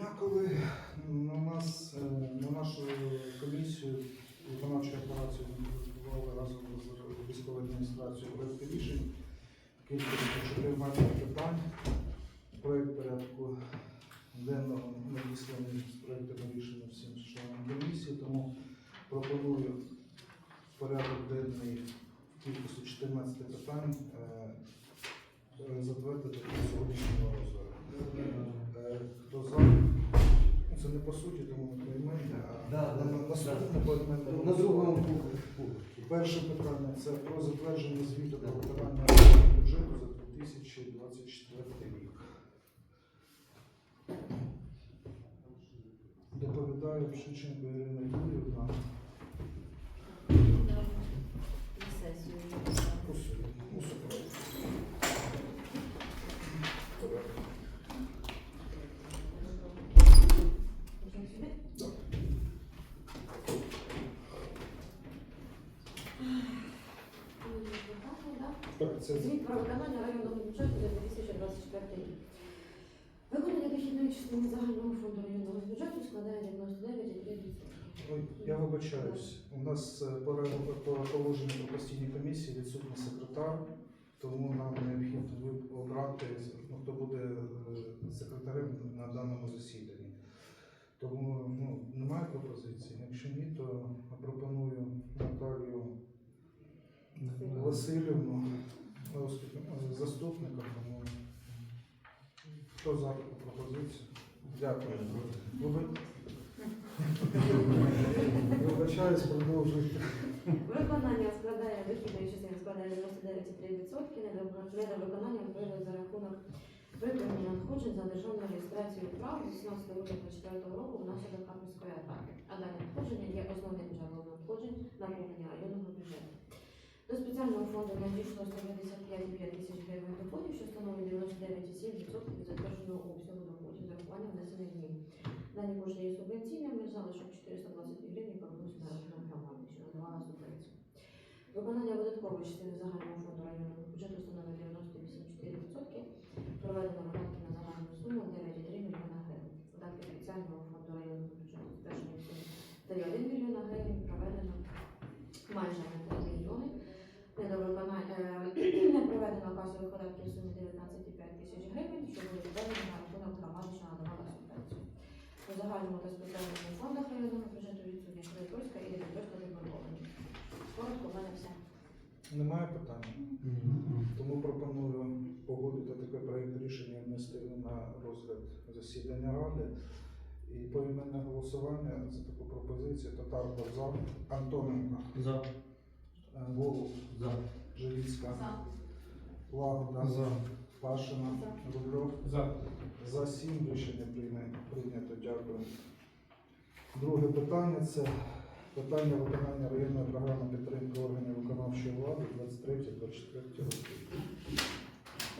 Дякую. На нас е, на нашу комісію виконавчої операції готували разом з військовою адміністрацією проєкти рішень. Кількість чотири питань. Проєкт порядку денного надісланий з проєктами рішення всім членам комісії, тому пропоную порядок денний кількості 14 питань е, е, затвердити до сьогоднішнього розгляду. Хто за? Це не по суті, тому не приймемо, а Да, да, на да. наступне поіменне На другому поверсі. Перше питання це про затвердження звіту про виконання бюджету за 2024 рік. Доповідає Пшиченко Ірина Юрівна. На сесію. Усю- усю правду. Так. Так, це Звіт про виконання районного бюджету за 2024 рік. Виконання дохідної частини загального фонду районного бюджету складає 99,3%. Я вибачаюсь. У нас е, по положенню про постійні комісії відсутній секретар, тому нам необхідно обрати, ну, хто буде е, секретарем на даному засіданні. Тому ну, немає пропозиції. Якщо ні, то пропоную Наталію Васильівну заступником. Тому хто за таку пропозицію? Дякую. Вибачаюсь, продовжуйте. Виконання складає дохідної частини складає 99,3%, недовиконання відповідно за рахунок виконання надходжень за державною реєстрацією прав з 18 грудня 2024 року внаслідок Харківської атаки. А дані надходження є основним джерелом надходжень наповнення районного. До спеціального фонду надійшло 155,5 тисяч гривень доходів, що становить 99,7% від затвердженого обсягу доходів з урахуванням внесених змін. Дані кошти є субвенційними, залишок 422 гривень повернувся на рахунок громади, що надавала субвенцію. Виконання видаткової частини загального фонду районного бюджету становить 98,4%. Проведено видатки на загальну суму 9,3 мільйона гривень. Видатки спеціального фонду районного бюджету збільшені в сумі 3,1 мільйона гривень. Проведено майже на 3 мільйони. Недовиконання е, не касових видатків в сумі 19,5 тисяч гривень, що були відведені на рахунок громади, що надавала субвенцію. У загальному та спеціальному фондах районного бюджету відсутня кредиторська і дебіторська заборгованість. Коротко, в мене все. Немає питань. Тому пропоную погодити такий проєкт рішення і внести на розгляд засідання ради. І поіменне голосування за таку пропозицію Татарко за Антоненко, За. е, Голуб, За. Живіцька, Лагода, За. Пашина, Рубльов. За. За сім рішення прийме- прийнято. Дякую. Друге питання це питання виконання районної програми підтримки органів виконавчої влади 23-24 роки.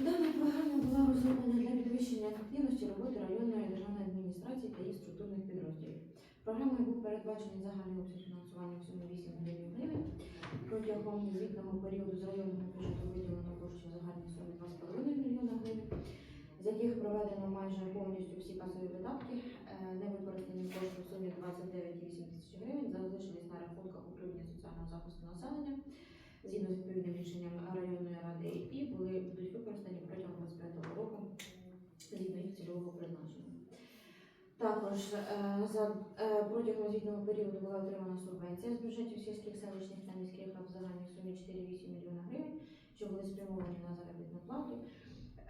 Дана програма була розроблена для підвищення ефективності роботи районної державної адміністрації та її структурних підрозділів. Програмою був передбачений загальний обсяг фінансування в сумі 8 мільйонів гривень. Протягом звітного періоду з районного бюджету виділено коштів в загальній сумі 2,5 мільйона гривень, з яких проведено майже повністю всі касові видатки. Е, Невикористані кошти в сумі 29,8 тисяч гривень залишились на рахунках управління соціального захисту населення згідно з відповідним рішенням районної ради і були будуть використані протягом 25 року згідно їх цільового призначення. Також е, за е, протягом звітного періоду була отримана субвенція з бюджетів сільських селищних та міських рад в загальній сумі 4,8 мільйона гривень, що були спрямовані на заробітну плату,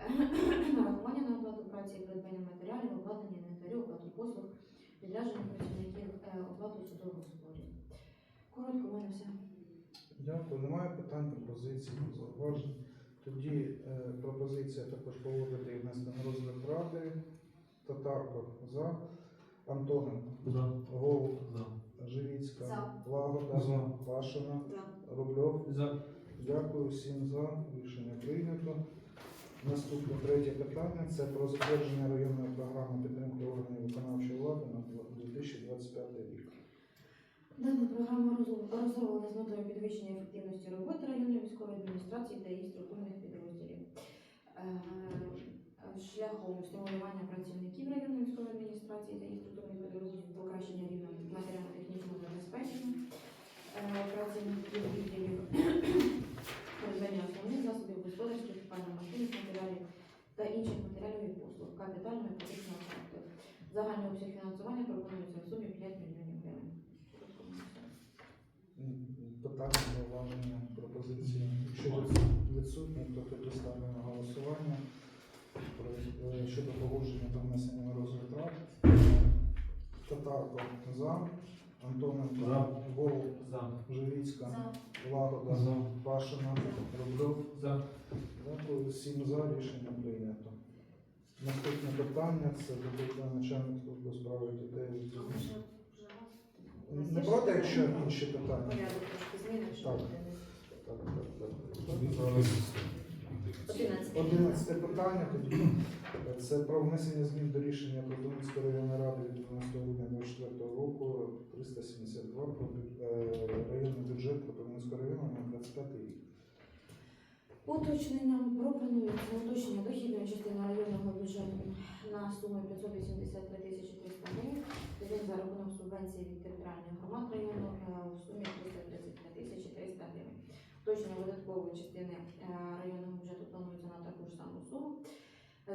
нарахування на оплату праці, придбання матеріалів, обладнання інвентарю, оплату послуг, відрядження працівників, е, оплату судових зборів. Коротко, у мене все. Дякую. Немає питань, пропозицій, зауважень. Тоді е, пропозиція також погодити і внести на розгляд ради. Татарко за. Антоненко, За. Голуб, За. Живіцька, За. Лагода, За. Пашина, За. Рубльов. За. Дякую всім за. Рішення прийнято. Наступне третє питання це про затвердження районної програми підтримки органів виконавчої влади на 2025 рік. Дана програма розроб- розроблена з метою підвищення ефективності роботи районної військової адміністрації та її структурних підрозділів. Е, шляхом стимулювання працівників районної військової адміністрації та їх структурних підрозділів, покращення рівня матеріально-технічного забезпечення е, працівників відділів, господарських, пальномашинних матеріалів та інших матеріалів і послуг капітального і практичного характеру. Загальний обсяг фінансування пропонується в сумі 5 мільйонів гривень. Питання, зауваження, пропозиції. Якщо відсутні, то тоді ставлю на голосування е, щодо погодження та внесення на розгляд рад. Татарко за, Антоненко, За. Голуб, За. Живіцька, Лагода, За. Пашина, Рубльов. За. Дякую, всім за рішення прийнято. Наступне питання це доповідає начальник служби справи дітей. Не проти, якщо інші питання. Порядок трошки зміни, що Так. Так, так, так. 11. Одинадцяте питання тоді. Це про внесення змін до рішення Продумської районної ради від 12 грудня 2024 року 372 про е, районний бюджет Продумського району на 25 рік. Уточненням пропонується уточнення дохідної частини районного бюджету на суму 583 тисячі 300 гривень. Він за рахунок субвенції від територіальних громад району е, у сумі 333 тисячі 300 гривень. Уточнення видаткової частини е, районного бюджету планується на таку ж саму суму.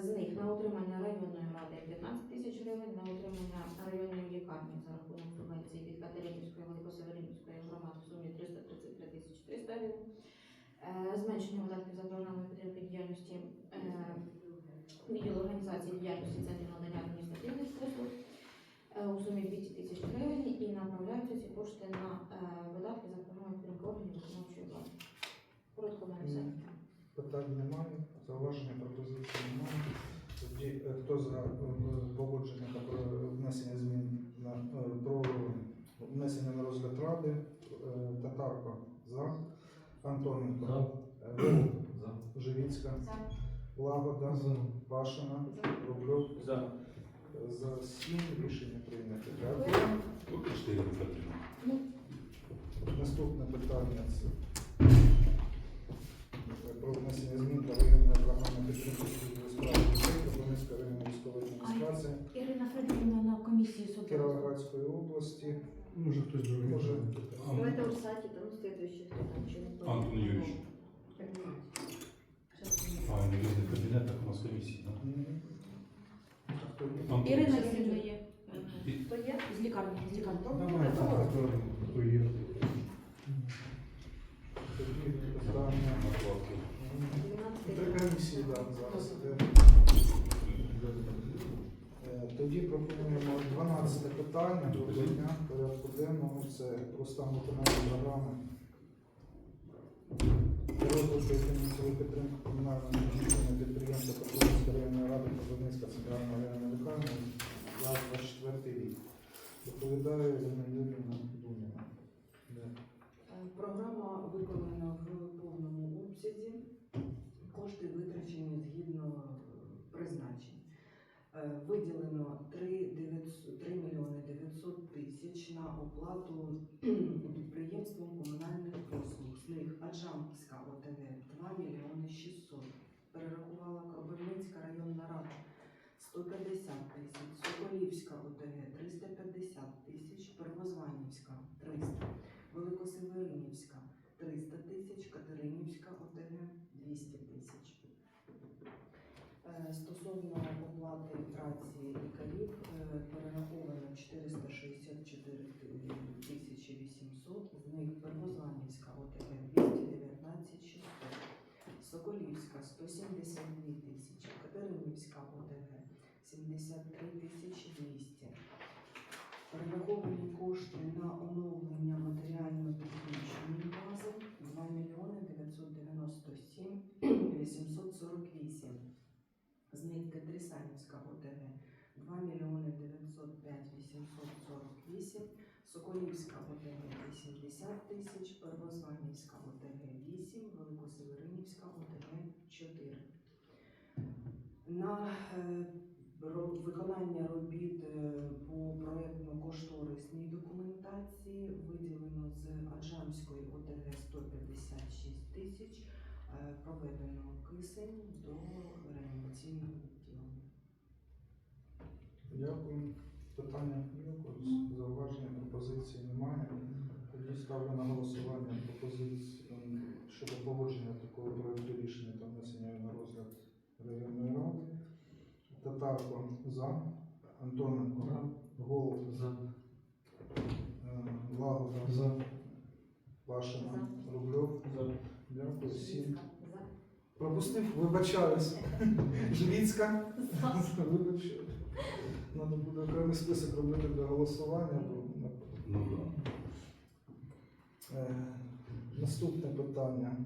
З них на утримання районної ради 15 тисяч гривень, на утримання районної лікарні за рахунок субвенції від Катеринівської, Великосеверинівської громад в сумі 333 тисячі 300 гривень. Е, Зменшення видатків за програмою підтримки діяльності е, відділу організації діяльності центрів надання адміністративних послуг е, у сумі 200 тисяч гривень і направляються ці кошти на видатки за програмою підтримки органів виконавчої влади. Коротко мене все. Питань немає, зауваження пропозиції немає. Тоді е, хто за е, погодження та про внесення змін на е, про внесення на розгляд ради? Татарко за, Антоненко, За. е, Голуб, За. Живіцька, Лагода, За. Пашина, Рубльов. За. За сім рішення прийнято. Дякую. Наступне питання це про внесення змін до районної програми підтримки служби справи дітей Кропивницької районної військової адміністрації Ірина Федорівна на комісії судила. Кіровоградської області. Може хтось другий. Може, Ну, это в сайте, там следующий, кто там что не Антон Юрійович. А, не різний кабінет, так у нас комісії. да? м, хто є? Антон. Ірина Юрівна є. Кто є? З лікарні, з лікарні. Давай, так, хто є. Три комісії да, зараз іде. Е, Тоді пропонуємо 12 питання до дня порядку денного. Це про стан виконання програми розвитку фінансової підтримки комунального медичного підприємства Покровської районної ради Кропивницька центрального районного лікарня за 24 рік. Доповідає Ірина Юрійовна Дуніна. Програма виконана в повному обсязі. Кошти витрачені згідно е, призначень. Е, Виділено 3, 900 3 мільйони 900 тисяч на оплату підприємством комунальних послуг. З них Аджамська ОТГ 2 мільйони 600. Перерахувала Кропивницька районна рада 150 тисяч, Соколівська ОТГ 350 тисяч, Первозванівська 300. Великосеверинівська 300 тисяч, ОТГ 200 тисяч. Е, Стосовно оплати праці лікарів е, перераховано 464 тисячі 800, з них Первозванівська ОТГ 219 600, Соколівська 172 тисячі, Катеринівська ОТГ 73 тисячі 200. Перераховані кошти на оновлення матеріально-технічної бази 2 мільйони 997 848. З них Петрисанівська ОТГ. 2 мільйони 905 848, Соколівська ОТГ 80 тисяч, Первозванівська ОТГ 8, Великосеверинівська ОТГ 4. На е, виконання робіт е, по проєктно-кошторисній документації виділено з Аджамської ОТГ 156 тисяч, проведено кисень до реанімаційного відділення. Дякую. Питання є зауваження, пропозиції немає. Тоді ставлю на голосування пропозицію щодо погодження такого проекту рішення та внесення на розгляд районної ради. Татарко за. Антоненко. Голуб. За. Е, Лагода. За. Пашина. Рубльов. Дякую всім. Пропустив, вибачаюсь. Живіцька. Треба буде окремий список робити для голосування. бо, Ну да. Е, Наступне питання.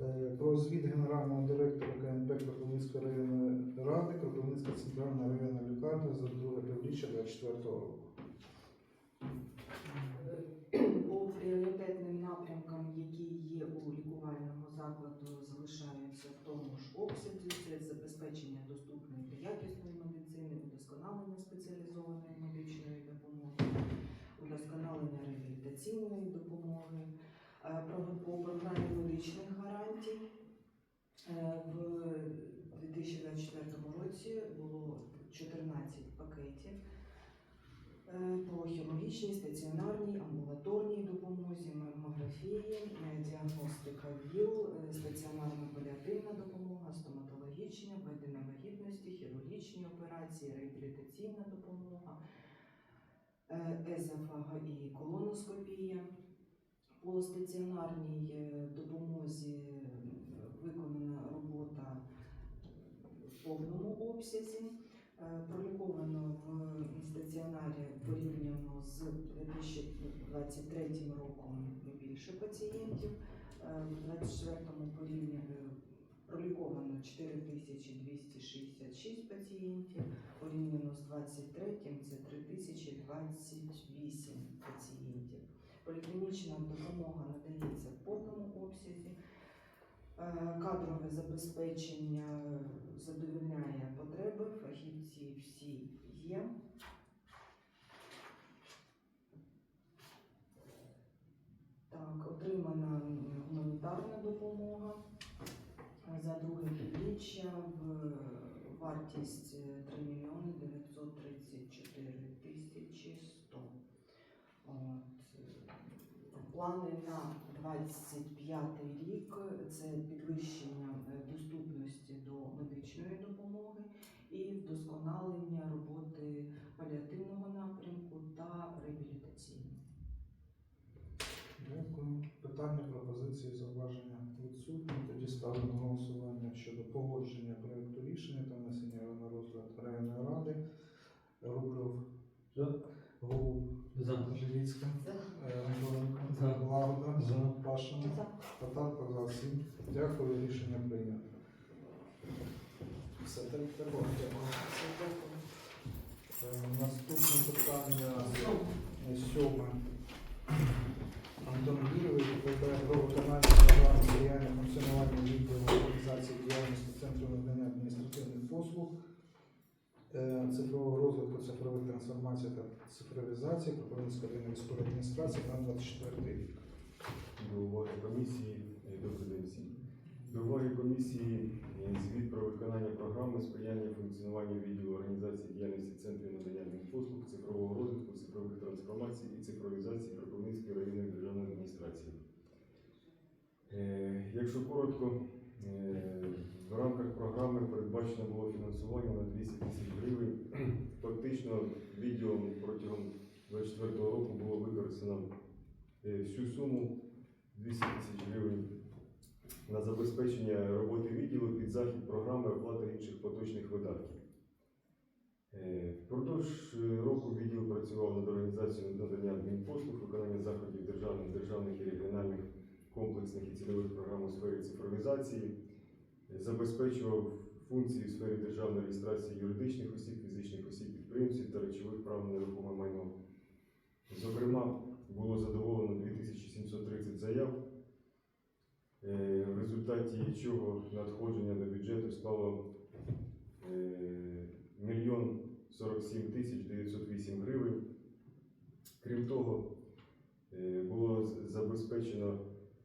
Е, Про звіт генерального директора КНП Кропивницької районної ради, Кропивницька центральна районна лікарня за друге півріччя 24 року. По пріоритетним напрямкам, які є у лікувального закладу, залишаються в тому ж обсязі. Це забезпечення доступної та якісної медицини, удосконалення спеціалізованої медичної допомоги, удосконалення реабілітаційної допомоги, Е, по програмі медичних гарантій. е, В 2024 році було 14 пакетів е, по стаціонарній, амбулаторній допомозі, мамографії, діагностика ВІЛ, е, стаціонарна паліативна допомога, стоматологічна, введення вагітності, хірургічні операції, реабілітаційна допомога, е, езофага і колоноскопія. По стаціонарній е, допомозі виконана робота в повному обсязі. Е, Проліковано в стаціонарі порівняно з 2023 роком більше пацієнтів. Е, В 2024 порівняно проліковано 4266 пацієнтів, порівняно з 2023 це 3028 пацієнтів. Поліклінічна допомога надається в повному обсязі. Е, Кадрове забезпечення задовольняє потреби, фахівці всі є. Так, отримана гуманітарна допомога за друге півріччя в вартість е, 3 мільйони 934 тисячі 100. От, Плани на 25 рік це підвищення е, доступності до медичної допомоги і вдосконалення роботи паліативного напрямку та реабілітаційного. Дякую. Питання, пропозиції, зауваження відсутні. Тоді ставлю на голосування щодо погодження проекту рішення та внесення його на розгляд районної ради. Рубльов. За. Голуб. За. Е. Лагода. Пашина. Татарко за всім. Дякую, рішення прийнято. Все, так треба. Е, Наступне питання е, сьоме. Антон Юрійович доповідає про виконання програми сприяння функціонування відділу організації діяльності Центру надання адміністративних послуг, е, цифрового розвитку, цифрових трансформацій та цифровізації Кропивницької військової адміністрації на 24 рік. До уваги комісії, е, добрий день всім. До уваги комісії е, звіт про виконання програми сприяння функціонуванню відділу організації діяльності центрів надання адмінпослуг, цифрового розвитку, цифрових трансформацій і цифровізації Кропивницької районної державної адміністрації. Е, Якщо коротко, е, в рамках програми передбачено було фінансування на 200 тисяч гривень. Фактично відділом протягом 2024 року було використано е, всю суму 200 тисяч гривень на забезпечення роботи відділу під захід програми оплати інших поточних видатків. Е, Впродовж е, року відділ працював над організацією надання адмінпослуг, виконання заходів державних, державних і регіональних комплексних і цільових програм у сфері цифровізації, забезпечував функції в сфері державної реєстрації юридичних осіб, фізичних осіб, підприємців та речових прав на нерухоме майно. Зокрема, було задоволено 2730 заяв, е, в результаті чого надходження до бюджету е, мільйон 47 тисяч 908 гривень. Крім того, е, було забезпечено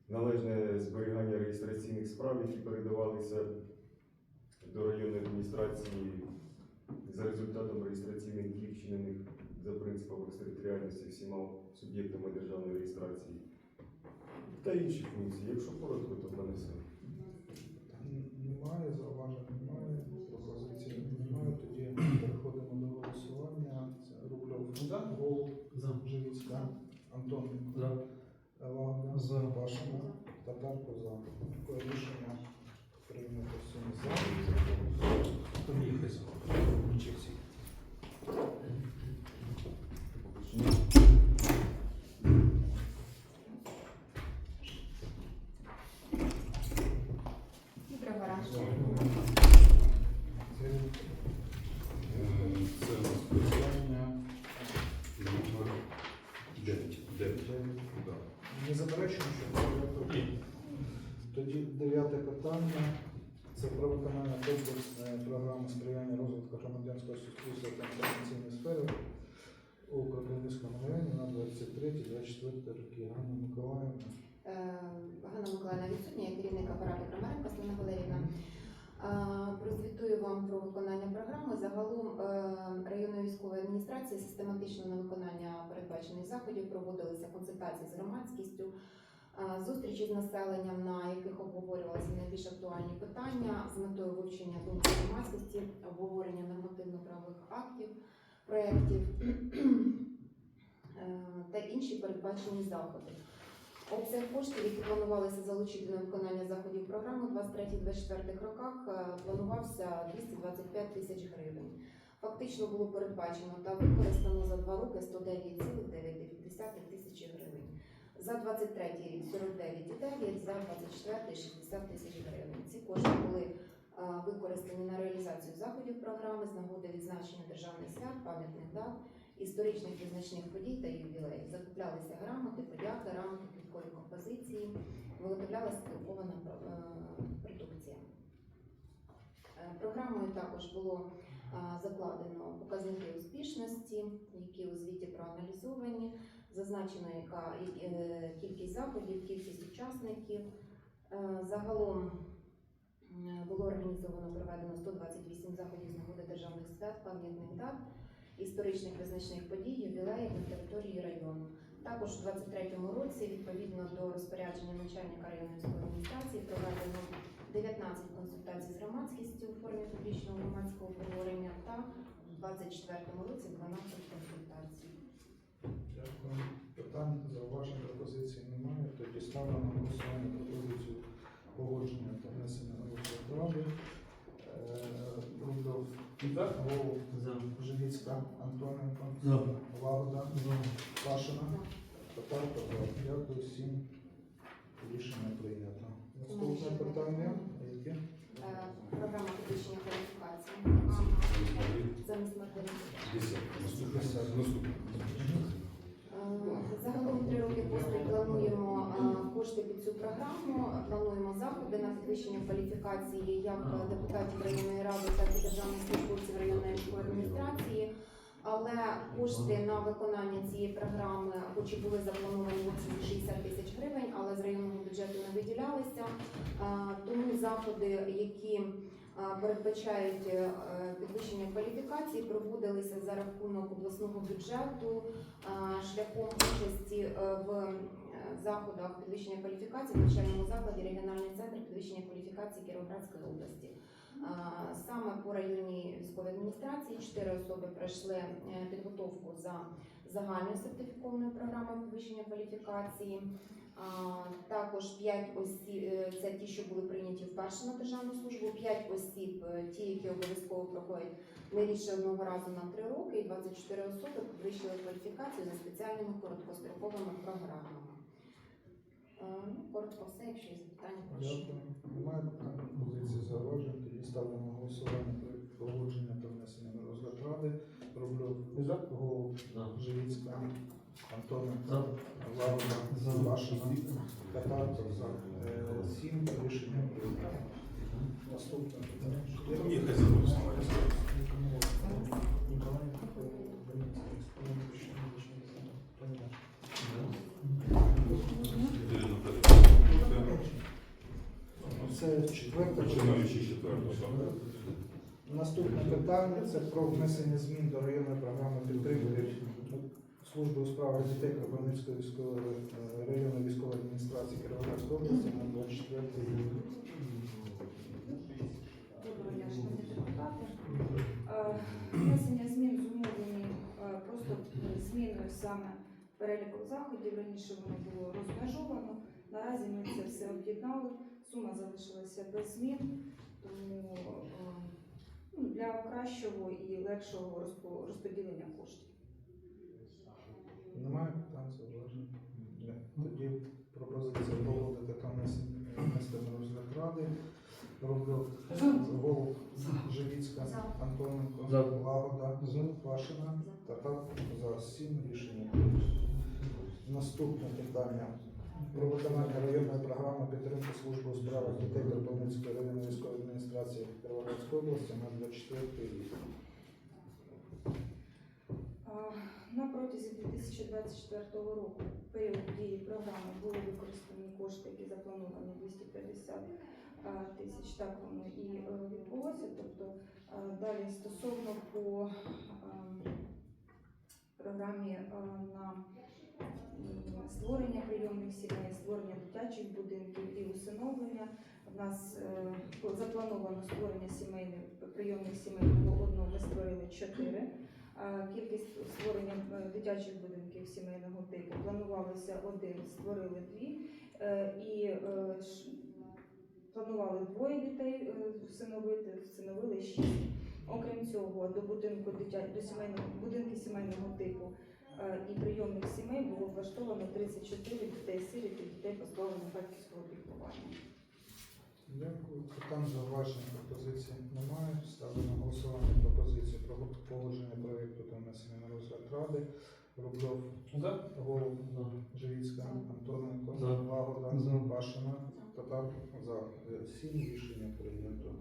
належне зберігання реєстраційних справ, які передавалися до районної адміністрації за результатом реєстраційних дій, вчинених за принципом екстериторіальності всіма суб'єктами державної реєстрації та інші функції. Якщо коротко, то нанесемо. Немає, зауважень немає, пропозицій немає. Тоді переходимо до голосування. Це Рубльов за, Голуб, Живіцька, Антоненко, За. Лагна, За. Пашина, Татарко за. Не заперечуємо, що. Ні. Тоді дев'яте питання. Це про виконання комплексної програми сприяння розвитку громадянського суспільства та інформаційної сфери у Кропивницькому районі на 23-24 роки. Ганна Миколаївна. Е, Ганна Миколаївна відсутня, я керівник апарату Крамаренко Слина Валерівна. Е, Прозвітую вам про виконання програми. Загалом е, районної адміністрації систематично на виконання передбачених заходів проводилися консультації з громадськістю, е, зустрічі з населенням, на яких обговорювалися найбільш актуальні питання з метою вивчення думки громадськості, обговорення нормативно-правових актів, проєктів е, та інші передбачені заходи. Обсяг коштів, які планувалися залучити на виконання заходів програми у 23-24 роках, е, планувався 225 тисяч гривень. Фактично було передбачено та використано за два роки 109,9 тисячі гривень. За 23 рік 49,9, за 24 60 тисяч гривень. Ці кошти були е, використані на реалізацію заходів програми з нагоди відзначення державних свят, пам'ятних дат, історичних визначних подій та ювілеїв. Закуплялися грамоти, подяки, рамки, квіткові композиції, виготовлялася друкована е, продукція. Е, Програмою також було закладено показники успішності, які у звіті проаналізовані. Зазначено, яка е, кількість заходів, кількість учасників. Е, Загалом було організовано проведено 128 заходів з нагоди державних свят, пам'ятних дат, історичних визначних подій, ювілеїв на території району. Також у 2023 році, відповідно до розпорядження начальника районної адміністрації, проведено 19 консультацій з громадськістю у формі публічного громадського обговорення та у 2024 році 12 консультацій. Дякую. Питань, зауважень, пропозицій немає. Тоді ставлю на голосування пропозицію погодження та внесення на розгляд ради. Е, Рубльов, Голуб, Живіцька, Антоненко. Лагода, Пашина, Татарко. Дякую всім. Рішення прийнято. Наступне питання. Яке? Е, Програма підвищення кваліфікації. Замість математики. 10. Наступне. Е, Загалом три роки поспіль плануємо е, кошти під цю програму. Плануємо заходи на підвищення кваліфікації як депутатів районної ради, так і державних службовців районної військової адміністрації. Але кошти на виконання цієї програми, хоч і були заплановані в обсязі 60 тисяч гривень, але з районного бюджету не виділялися. Тому заходи, які передбачають е, підвищення кваліфікації, проводилися за рахунок обласного бюджету шляхом участі е, в е, заходах підвищення кваліфікації в навчальному закладі регіональний центр підвищення кваліфікації Кіровоградської області. Саме по районній військовій адміністрації чотири особи пройшли е, підготовку за загальною сертифікованою програмою підвищення кваліфікації. Також 5 осіб, е, це ті, що були прийняті вперше на державну службу, 5 осіб, е, ті, які обов'язково проходять не рідше одного разу на 3 роки, і 24 особи підвищили кваліфікацію за спеціальними короткостроковими програмами. Ну, коротко все, якщо є запитання, прошу. Немає пропозицій, зауважень. Тоді ставлю на голосування про погодження та внесення на розгляд ради. Рубльов, Голуб, Живіцька, Антона За. звіту. Татарко. За. Е, Сім. Рішення прийнято. Наступне питання. Ні, хай забудь. Ірина Петрівна. Це четверте. Починаючи з четвертого. Наступне питання це про внесення змін до районної програми підтримки служби у справах дітей Кропивницької військової е, районної військової адміністрації Кіровоградської області на 24 рік. Доброго дня, шановні депутати. Е, Внесення змін зумовлені е, просто зміною саме переліку заходів. Раніше воно було розмежовано. Наразі ми це все об'єднали. Сума залишилася без змін, тому е, ну, для кращого і легшого розподілення коштів. Немає питань, зауважень? Тоді пропозиція проводити та внесення внести на розгляд ради. Роблю Голуб, Живіцька, Антоненко. Лагода, Вашина, Татар за сім рішення. Наступне питання про виконання районної програми підтримки служби у справах дітей Кропивницької районної військової адміністрації Кіровоградської області на 24 рік. На протязі 2024 року період дії програми були використані кошти, які заплановані 250 тисяч. Так воно і е, відбулося. Тобто далі стосовно по програмі на створення прийомних сімей, створення дитячих будинків і усиновлення. У нас е, заплановано створення сімейних прийомних сімей було одно, ми створили чотири. Кількість створення е, дитячих будинків сімейного типу планувалося один, створили дві. Е, І е, планували двоє дітей е, всиновити, всиновили шість. Окрім цього, до будинку дитя до сімейного будинки сімейного типу е, і прийомних сімей було влаштовано 34 дітей сиріт і дітей позбавлених батьківського піклування. Дякую. Питань зауважень пропозицій немає. Ставлю на голосування пропозиції про положення проєкту та внесення на розгляд ради. Рубльов, Голуб, Живіцька, Антоненко, За. Лагода, За. Башина, Татар за Е, сім рішення прийнято.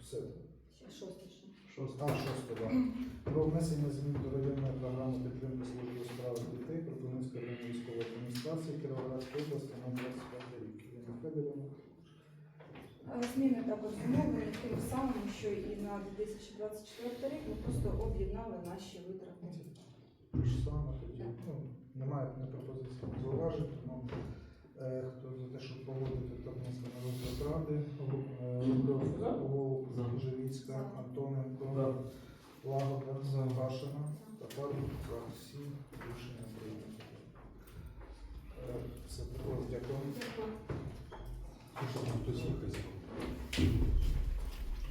Все. Ще шосте ще. А, шосте, да. Про внесення змін до районної програми підтримки служби у справах дітей Кропивницької районної військової адміністрації Кіровоградської області на 25 рік. Ірина Федорівна. Е, Зміни також зумовлені тим самим, що і на 2024 рік ми просто об'єднали наші витрати. Те ж саме тоді. Ну, немає не пропозицій не зауважень, тому е, хто за те, щоб погодити та внести на ради, Е, Рубльов, Голуб, Живіцька, Антоненко. Лагода, За. Башина, за всі рішення прийнято. Е, Все, також дякую. Хтось.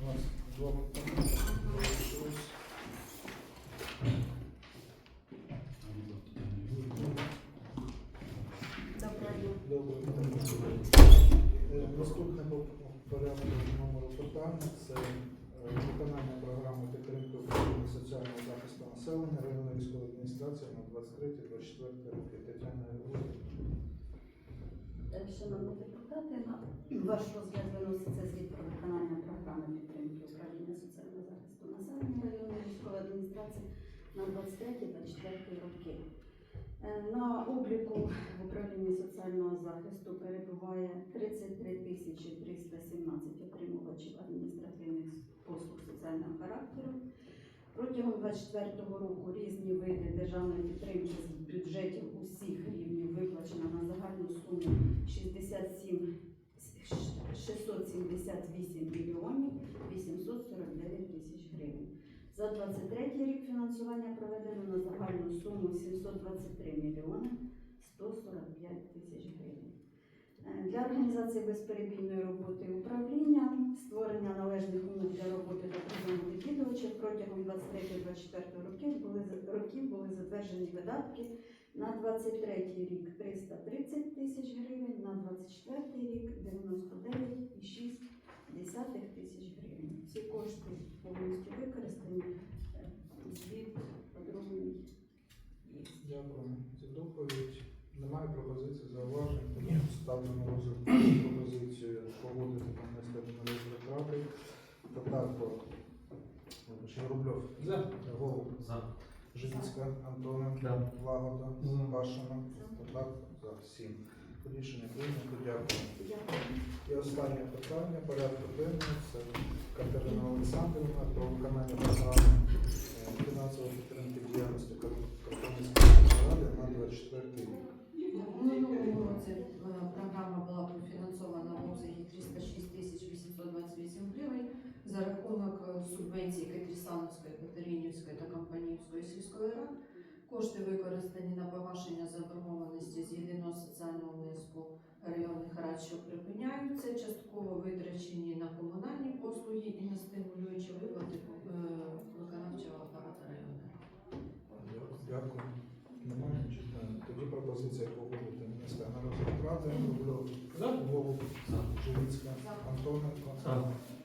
У нас два питання залишилось. Доброго дня. Добре. Е, Наступне по порядку номеру питання це е, виконання програми підтримки управління соціального захисту населення районної військової адміністрації на 23-24 роки. Тетяна. Е, Шановні депутати, на ваш розгляд виноситься звіт про виконання програми підтримки управління соціального захисту населення районної військової адміністрації на 23-24 роки. Е, На обліку в управлінні соціального захисту перебуває 33 тисячі 317 отримувачів адміністративних послуг соціального характеру. Протягом 2024 року різні види державної підтримки з бюджетів усіх рівнів виплачено на загальну суму 67 678 мільйонів 849 тисяч гривень. За 23 рік фінансування проведено на загальну суму 723 мільйони 145 тисяч Для організації безперебійної роботи управління, створення належних умов для роботи та прийому відвідувачів протягом 23-24 років були років були затверджені видатки на 23 рік 330 тисяч гривень, на 24 рік 99,6 тисяч гривень. Ці кошти повністю використані. Е, Звіт подробний є. Дякую за доповідь. Немає пропозицій, зауважень. Тому ставлю на розгляд пропозицію погодити та внести на розгляд ради. Татарко, вибачте, Рубльов, Голуб, За. Живіцька, Антоненко, Да. Лагода, За. Башина, за сім Рішення прийнято. Дякую. І останнє питання порядку денного це Катерина Олександрівна про виконання програми е, фінансової підтримки діяльності Картонської ради на 24 рік. В минулому році е, програма була профінансована в обсягі 306 тисяч 828 гривень за рахунок е, субвенцій Кетрісановської, Катеринівської та Компанійської сільської рад. Кошти використані на погашення заборгованості з єдиного соціального внеску районних рад, що припиняються, частково витрачені на комунальні послуги і на стимулюючі виплати е, виконавчого апарату районної ради. Дякую. Немає читання. Тоді пропозиція погодити міністра на розгляд ради. Рубльов. Голуб. Живіцька. Антоненко.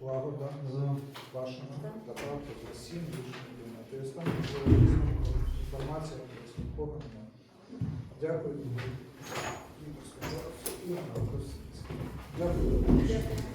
Лагода. Вашина. Татарко. За сім. Рішення прийнято інформація обласникована. Дякую. Дякую. Дякую.